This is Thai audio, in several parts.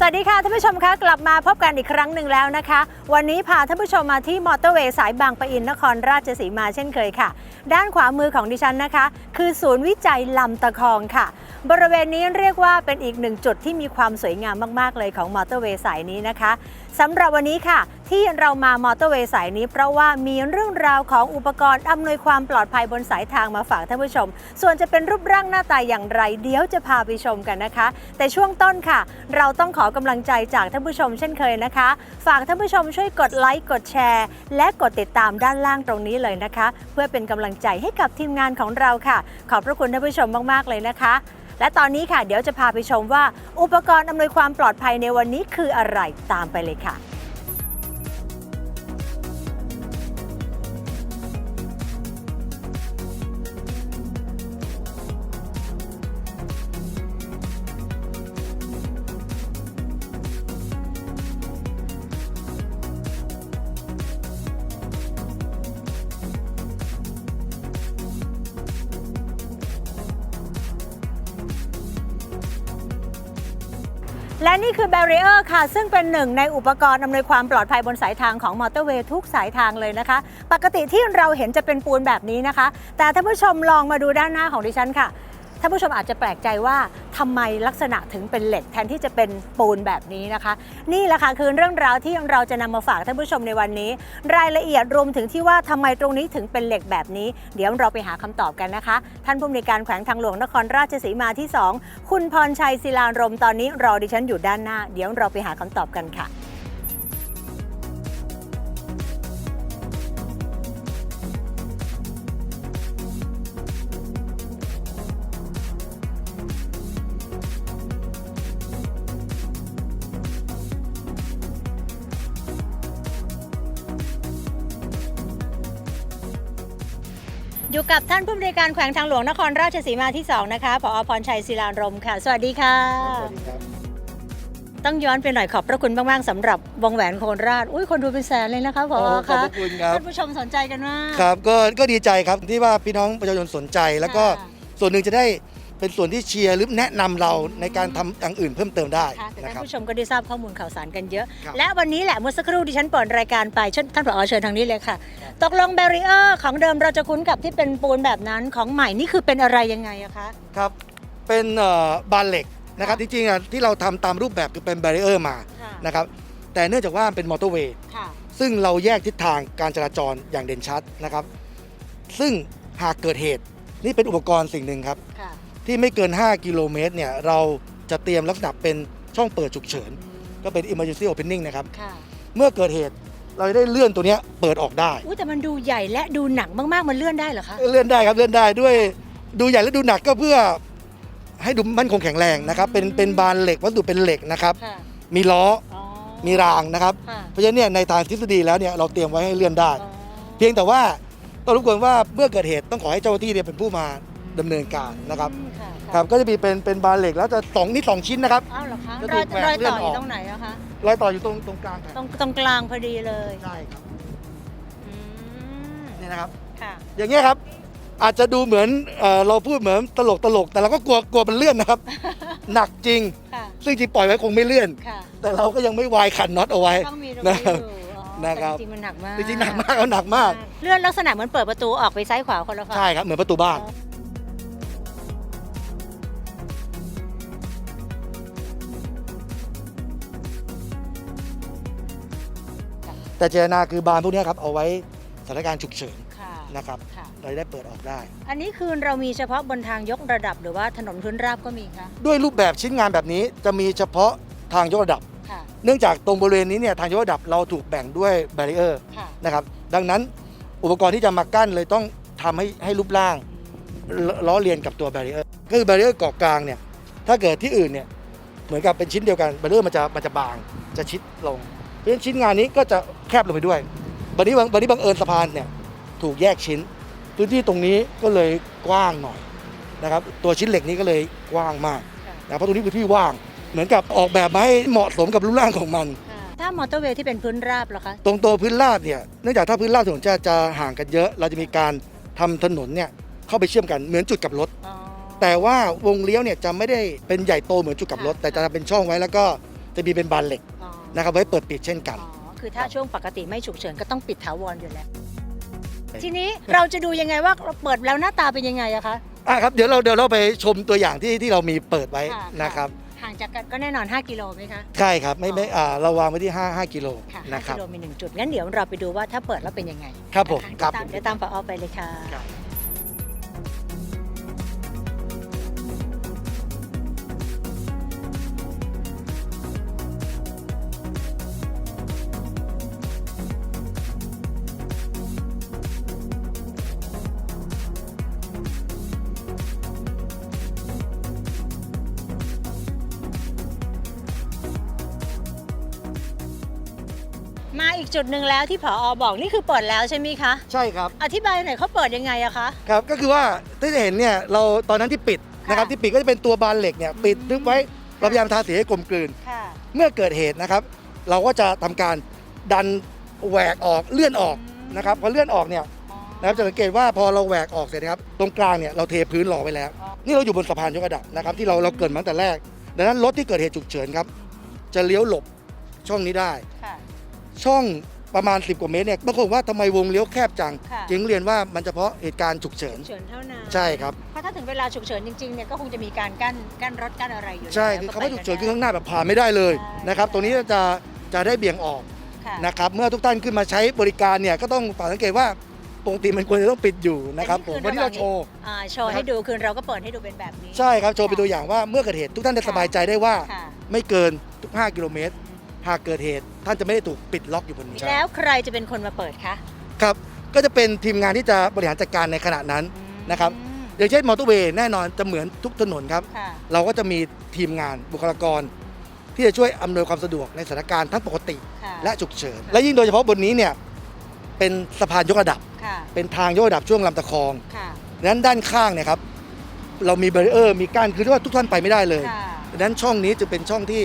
สวัสดีค่ะท่านผู้ชมคะกลับมาพบกันอีกครั้งหนึ่งแล้วนะคะ วันนี้พาท่านผู้ชมมาที่มอเตอร์เวย์สายบางปะอินนครราชสีมาเช่นเคยค่ะ ด้านขวามือของดิฉันนะคะ คือศูนย์วิจัยลำตะคองค่ะ บริเวณนี้เรียกว่าเป็นอีกหนึ่งจุดที่มีความสวยงามมาก ๆ เลยของมอเตอร์เวย์สายนี้นะคะสำหรับวันนี้ค่ะ ที่เรามามอเตอร์เวย์สายนี้ เพราะว่ามีเรื่องราวของอุปกรณ์อำนวยความปลอดภัยบนสายทางมาฝากท่านผู้ชม ส่วนจะเป็นรูปร่างหน้าตาอย่างไรเดี๋ยวจะพาไปชมกันนะคะ แต่ช่วงต้นค่ะ เราต้องขอกำลังใจจากท่านผู้ชมเช่นเคยนะคะ ฝากท่านผู้ชมช่วยกดไลค์กดแชร์และกดติดตามด้านล่างตรงนี้เลยนะคะ เพื่อเป็นกำลังใจให้กับทีมงานของเราค่ะ ขอบพระคุณท่านผู้ชมมากๆเลยนะคะและตอนนี้ค่ะ เดี๋ยวจะพาไปชมว่า อุปกรณ์อำนวยความปลอดภัยในวันนี้คืออะไรตามไปเลยค่ะ และนี่คือแบรีเออร์ค่ะ ซึ่งเป็นหนึ่งในอุปกรณ์อำนวยความปลอดภัยบนสายทางของมอเตอร์เวย์ทุกสายทางเลยนะคะ ปกติที่เราเห็นจะเป็นปูนแบบนี้นะคะ แต่ท่านผู้ชมลองมาดูด้านหน้าของดิฉันค่ะ ท่านผู้ชมอาจจะแปลกใจว่าทำไมลักษณะถึงเป็นเหล็กแทนที่จะเป็นปูนแบบนี้นะคะ นี่แหละค่ะคือเรื่องราวที่เราจะนำมาฝากท่านผู้ชมในวันนี้ รายละเอียดรวมถึงที่ว่าทำไมตรงนี้ถึงเป็นเหล็กแบบนี้ เดี๋ยวเราไปหาคำตอบกันนะคะ ท่านผู้อำนวยการแขวงทางหลวงนครราชสีมาที่ 2 คุณพรชัยศิลารมตอนนี้รอดิฉันอยู่ด้านหน้า เดี๋ยวเราไปหาคำตอบกันค่ะ อยู่กับท่านผู้อำนวยการแขวงทางหลวงนครราชสีมาที่ 2 นะคะผอพรชัยศิลารมค่ะ สวัสดีค่ะสวัสดีครับต้องย้อนไปหน่อยขอบพระคุณมาก ๆสำหรับวงแหวนโคราช อุ้ยคนดูเป็นแสนเลยนะคะผอโอ้ขอบคะพระคุณครับ ท่านผู้ชมสนใจกันมาก ครับก็ก็ดีใจครับที่ว่าพี่น้องประชาชนสนใจ แล้วก็ค่ะ ส่วนหนึ่งจะได้ เป็นส่วนที่เชียร์หรือแนะนำเราในการทำอย่างอื่นเพิ่มเติมได้ค่ะแต่นะท่านครับผู้ชมก็ได้ทราบข้อมูลข่าวสารกันเยอะครับและวันนี้แหละเมื่อสักครู่ดิฉันเปิดรายการไปเชิญท่านผอเชิญทางนี้เลยค่ะ ตกลงแบรีเออร์ของเดิมเราจะคุ้นกับที่เป็นปูนแบบนั้นของใหม่นี่คือเป็นอะไรยังไงอะคะครับเป็นเอ่อบานเหล็กนะครับจริงๆอะที่เราทำตามรูปแบบคือเป็นแบรีเออร์มาค่ะนะครับแต่เนื่องจากว่ามันเป็นมอเตอร์เวย์ค่ะซึ่งเราแยกทิศทางการจราจรอย่างเด่นชัดนะครับ ซึ่งหากเกิดเหตุนี่เป็นอุปกรณ์สิ่งหนึ่งครับค่ะ ที่ไม่เกิน 5 กิโลเมตรเนี่ยเราจะเตรียมลักษณะเป็นช่องเปิดฉุกเฉิน ก็เป็น emergency opening นะครับ ค่ะเมื่อเกิดเหตุเราจะได้เลื่อนตัวเนี้ยเปิดออกได้ อุ้ยแต่มันดูใหญ่และดูหนักมากๆ มันเลื่อนได้เหรอคะ เลื่อนได้ครับเลื่อนได้ด้วยดูใหญ่และดูหนักก็เพื่อให้ดูมั่นคงแข็งแรงนะครับ เป็นเป็นบานเหล็กวัสดุเป็นเหล็กนะครับ ค่ะ มีล้ออ๋อมีรางนะครับ ค่ะเพราะฉะนั้นเนี่ยในทางทฤษฎีแล้วเนี่ยเราเตรียมไว้ให้เลื่อนได้ อ๋อเพียงแต่ว่าต้องรบกวนว่าเมื่อเกิดเหตุต้องขอให้เจ้าหน้าที่เนี่ยเป็นผู้มา ดำเนินการนะครับอืมค่ะครับก็จะมีเป็นเป็นบานเหล็กแล้วจะสองนี่สองชิ้นนะครับ อ้าวเหรอคะจะรถูอยกแหวกรอยเลื่ต่ออนอยู่ออกตรงไหนอะคะรอยต่ออยู่ตรงตรงกลางครับตรงตรงกลางพอดีเลยใช่ครับอืมนี่นะครับ ค่ะ อย่างเงี้ยครับอาจจะดูเหมือนเอ่อเราพูดเหมือนตลกตลกแต่เราก็กลัวกลัวมันเลื่อนนะครับ หนักจริง ค่ะซึ่งจริงปล่อยไว้คงไม่เลื่อน ค่ะแต่เราก็ยังไม่วายขันน็อตเอาไว้ ต้องมีตรงนะนี้ครับอยู่อ๋อนะครับ แต่จริงๆมันหนักมากจริงๆหนักมากเอาหนักมาก เลื่อนลักษณะเหมือนเปิดประตูออกไปซ้ายขวาคนละฝั่ง ใช่ครับ เหมือนประตูบ้าน แต่เจตนาคือบานพวกเนี้ยครับเอาไว้สถานการณ์ฉุกเฉินค่ะนะครับค่ะ เราจะได้เปิดออกได้ อันนี้คือเรามีเฉพาะบนทางยกระดับหรือว่าถนนพื้นราบก็มีคะด้วยรูปแบบชิ้นงานแบบนี้จะมีเฉพาะทางยกระดับ ค่ะ เนื่องจากตรงบริเวณนี้เนี่ยทางยกระดับเราถูกแบ่งด้วยแบรีเออร์ค่ะนะครับดังนั้นอุปกรณ์ที่จะมากั้นเลยต้องทำให้ให้รูปร่างลล้อเลียนกับตัวแบรีเออร์ก็คือแบรีเออร์เกาะกลางเนี่ย ถ้าเกิดที่อื่นเนี่ย เหมือนกับเป็นชิ้นเดียวกันแบรีเออร์มันจะมันจะบาง จะชิดลงเพ ราะฉะนั้นชิ้นงานนี้ก็จะแคบลงไปด้วยบันนี้บังบันนี้บังเอิญสะพานเนี่ยถูกแยกชิ้น พื้นที่ตรงนี้ก็เลยกว้างหน่อยนะครับตัวชิ้นเหล็กนี้ก็เลยกว้างมากค่ะนะเพราะตรงนี้คือที่ว่าง เหมือนกับออกแบบมาให้เหมาะสมกับรูปร่างของมันค่ะถ้ามอเตอร์เวย์ที่เป็นพื้นราบเหรอคะ ตรงตัวพื้นราบเนี่ยเนื่องจากถ้าพื้นราบถนนจะจะห่างกันเยอะ เราจะมีการทำถนนเนี่ยเข้าไปเชื่อมกันเหมือนจุดกลับรถอ๋อแต่ว่าวงเลี้ยวเนี่ยจะไม่ได้เป็นใหญ่โตเหมือนจุดกลับรถค่ะแต่จะเป็นช่องไว้แล้วก็จะมีเป็นบานเหล็กอ๋อ นะครับไว้เปิดปิดเช่นกัน อ๋อคือถ้าช่วงปกติไม่ฉุกเฉินก็ต้องปิดถาวรอยู่แล้ว ทีนี้เราจะดูยังไงว่าเราเปิดแล้วหน้าตาเป็นยังไงอะคะ อะครับเดี๋ยวเราเดี๋ยวเราไปชมตัวอย่างที่ที่เรามีเปิดไว้ค่ะ นะครับห่างจากกันก็แน่นอน 5 กิโลไหมคะ ใช่ครับไม่ไม่อ่าเราวางไว้ที่ 5 5 กิโลค่ะนะค5รับกิโลมีหนึ่งจุดงั้นเดี๋ยวเราไปดูว่าถ้าเปิดแล้วเป็นยังไงครับผมนะะครับ เดี๋ยวตามเดี๋ยวตามปอไปเลยค่ะ ครับ มาอีกจุดหนึ่งแล้วที่ผอบอกนี่คือเปิดแล้วใช่ไหมคะ ใช่ครับ อธิบายหน่อยเขาเปิดยังไงอะคะ ครับก็คือว่าที่จะเห็นเนี่ยเราตอนนั้นที่ปิดนะครับค่ะที่ปิดก็จะเป็นตัวบานเหล็กเนี่ยปิดทึบไว้เราพยายามทาสีให้กลมกลืน ค่ะ เมื่อเกิดเหตุนะครับ เราก็จะทำการดันแหวกออกเลื่อนออกนะครับพอเลื่อนออกเนี่ยนะครับจะสังเกตว่าพอเราแหวกออกเสร็จนะครับตรงกลางเนี่ยเราเทพื้นรอไว้แล้ว นี่เราอยู่บนสะพานยกระดับนะครับที่เราเราเกริดมาตั้งแต่แรก ดังนั้นรถที่เกิดเหตุฉุกเฉินครับจะเลี้ยวหลบช่องนี้ได้ค่ะ ช่องประมาณ 10 กว่าเมตรเนี่ยบางคนบอกว่าทำไมวงเลี้ยวแคบจังค่ะ จึงเรียนว่ามันเฉพาะเหตุการณ์ฉุกเฉิน ฉุกเฉินเท่านั้นใช่ครับ เพราะถ้าถึงเวลาฉุกเฉินจริงๆเนี่ยก็คงจะมีการกั้นกั้นรถกั้นอะไรอยู่ใช่แล้วคือก็คำว่าฉุกเฉินไปคือข้างหน้าแบบผ่านไม่ได้เลยใช่นะครับตรงนี้จะจะได้เบี่ยงออกค่ะนะครับเมื่อทุกท่านขึ้นมาใช้บริการเนี่ยก็ต้องฝากสังเกตว่าปกติมันควรจะต้องปิดอยู่นะครับผมวันนี้เราโชว์ อ่าโชว์ให้ดูคือเราก็เปิดให้ดูเป็นแบบนี้ ใช่ครับโชว์เป็นตัวอย่างว่าเมื่อเกิดเหตุทุกท่านจะสบายใจได้ว่า ค่ะ ไม่เกินทุก5กิโลเมตร หากเกิดเหตุ ท่านจะไม่ได้ถูกปิดล็อกอยู่บนนี้แล้วใครจะเป็นคนมาเปิดคะครับ ก็จะเป็นทีมงานที่จะบริหารจัดการในขณะนั้นนะครับอืม อย่างเช่นมอเตอร์เวย์แน่นอนจะเหมือนทุกถนนครับ ค่ะ เราก็จะมีทีมงานบุคลากร ที่จะช่วยอำนวยความสะดวกในสถานการณ์ทั้งปกติ ค่ะและฉุกเฉิน และยิ่งโดยเฉพาะบนนี้เนี่ยเป็นสะพานยกระดับ ค่ะ เป็นทางยกระดับช่วงลำตะคองค่ะ ดังนั้นด้านข้างเนี่ยครับเรามีแบรีเออร์มีกั้นคือที่ว่าทุกท่านไปไม่ได้เลยค่ะ ดังนั้นช่องนี้จะเป็นช่องที่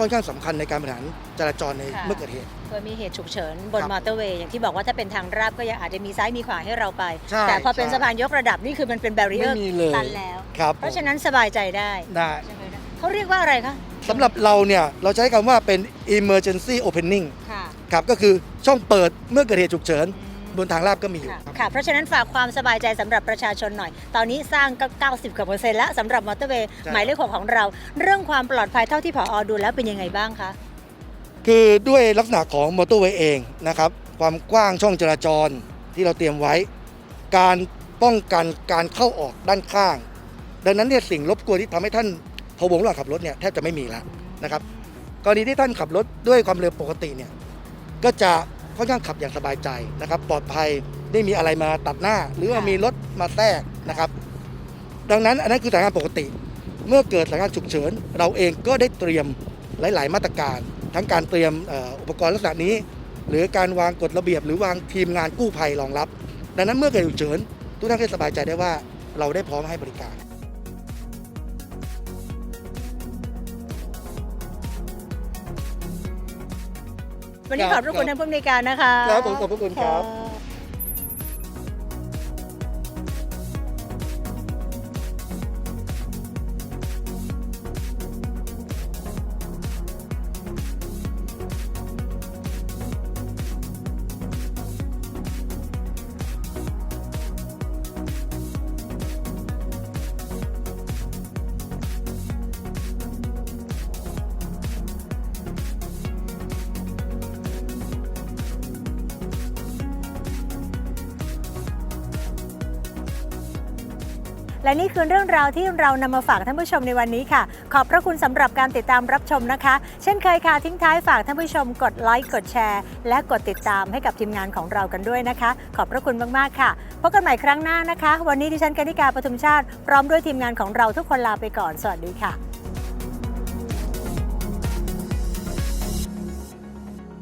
ค่อนข้างสำคัญในการบริหารจราจรในค่ะ เมื่อเกิดเหตุ เพื่อมีเหตุฉุกเฉินบนครับมอเตอร์เวย์อย่างที่บอกว่าถ้าเป็นทางราบก็ยังอาจจะมีซ้ายมีขวาให้เราไป ใช่แต่พอเป็นใช่ สะพานยกระดับนี่คือมันเป็นแบรีเออไม่ร์มีเลยตันแล้ว ครับเพราะฉะนั้นสบายใจได้ได้ใช่ไหมคะเขาเรียกว่าอะไรคะสำหรับเราเนี่ยเราใช้คำว่าเป็น emergency opening ค่ะ ครับก็คือช่องเปิดเมื่อเกิดเหตุฉุกเฉิน บนทางลาบก็มีอยู่ค่ะครับค่ะ เพราะฉะนั้นฝากความสบายใจสำหรับประชาชนหน่อย ตอนนี้สร้างก็ 90กว่าเปอร์เซ็นต์แล้วสำหรับมอเตอร์เวย์หมายเลขหกของเรา เรื่องความปลอดภัยเท่าที่ผอดูแล้วเป็นยังไงบ้างคะ คือด้วยลักษณะของมอเตอร์เวย์เองนะครับ ความกว้างช่องจราจรที่เราเตรียมไว้ การป้องกันการเข้าออกด้านข้าง ดังนั้นเนี่ยสิ่งรบกวนที่ทำให้ท่านพะวงระหว่างขับรถเนี่ยแทบจะไม่มีแล้วนะครับกรณีที่ท่านขับรถด้วยความเร็วปกติเนี่ยก็จะ ค่อนข้างขับอย่างสบายใจนะครับปลอดภัยได้มีอะไรมาตัดหน้า หรือว่าค่ะมีรถมาแทรกนะครับ ดังนั้นอันนั้นคือสถานการณ์ปกติ เมื่อเกิดสถานการณ์ฉุกเฉิน เราเองก็ได้เตรียมหลาย ๆ มาตรการ ทั้งการเตรียมเอ่ออุปกรณ์ลักษณะนี้ หรือการวางกฎระเบียบ หรือวางทีมงานกู้ภัยรองรับ ดังนั้นเมื่อเกิดฉุกเฉินทุกท่านก็สบายใจได้ว่าเราได้พร้อมให้บริการ วันนี้คขรัอบบพระคุณครับท่านผู้อำนวยการนะคะ ครับผมขอบพระคุณครับะ และนี่คือเรื่องราวที่เรานำมาฝากท่านผู้ชมในวันนี้ค่ะ ขอบพระคุณสำหรับการติดตามรับชมนะคะ เช่นเคยค่ะทิ้งท้ายฝากท่านผู้ชมกดไลค์กดแชร์ และกดติดตามให้กับทีมงานของเรากันด้วยนะคะ ขอบพระคุณมากๆค่ะพบกันใหม่ครั้งหน้านะคะ วันนี้ดิฉันกนิกาปทุมชาติ พร้อมด้วยทีมงานของเราทุกคนลาไปก่อนสวัสดีค่ะ